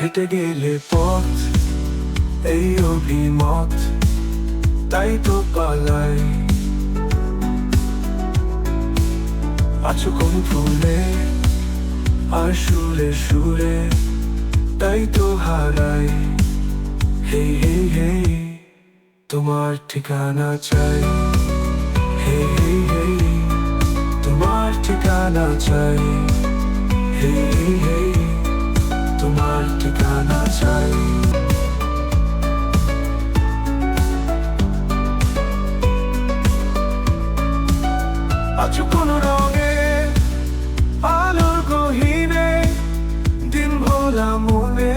হেঁটে গেলে পথ, এই অভিমত, তাই তো পালাই। আছো কোন ফুলে আর সুরে সুরে, তাই তো হারাই। হে হে হে তোমার ঠিকানা চাই। হে হে হে তোমার ঠিকানা চাই। হে হে হে তোমার ঠিকানা চাই আছো কোন রঙে আলোর গহীনে দিন ভোলা মনে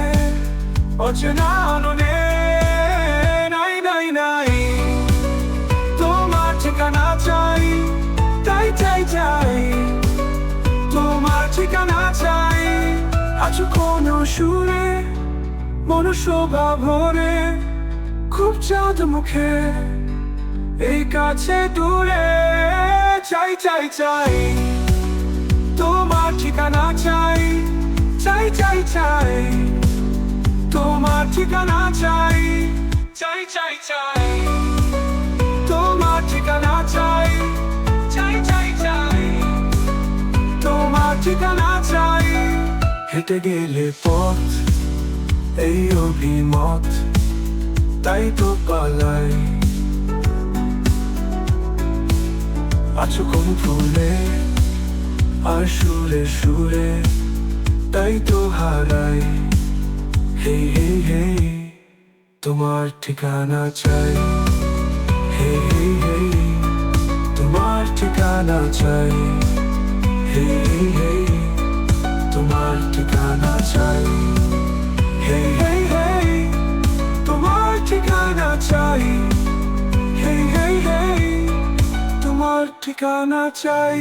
অচেনা আননে আছো কোন সুরে মনুষ্যভা ভরে, খুব চাঁদ মুখে। এই কাছে দূরে, চাই চাই চাই। তোমার ঠিকানা চাই চাই চাই চাই। তোমার ঠিকানা চাই চাই চাই চাই। তোমার ঠিকানা চাই চাই চাই চাই। তোমার ঠিকানা হেঁটে গেলে পথ, এই অভিমত, তাই তো পালাই। আছো কোন ফুলে আর সুরে সুরে, তাই তো হারাই। হে হে হে, তোমার ঠিকানা চাই। হে হে হে, তোমার ঠিকানা চাই। হে হে হে। তোমার ঠিকানা চাই। হে হে হে তোমার ঠিকানা চাই। হে হে হে তোমার ঠিকানা চাই।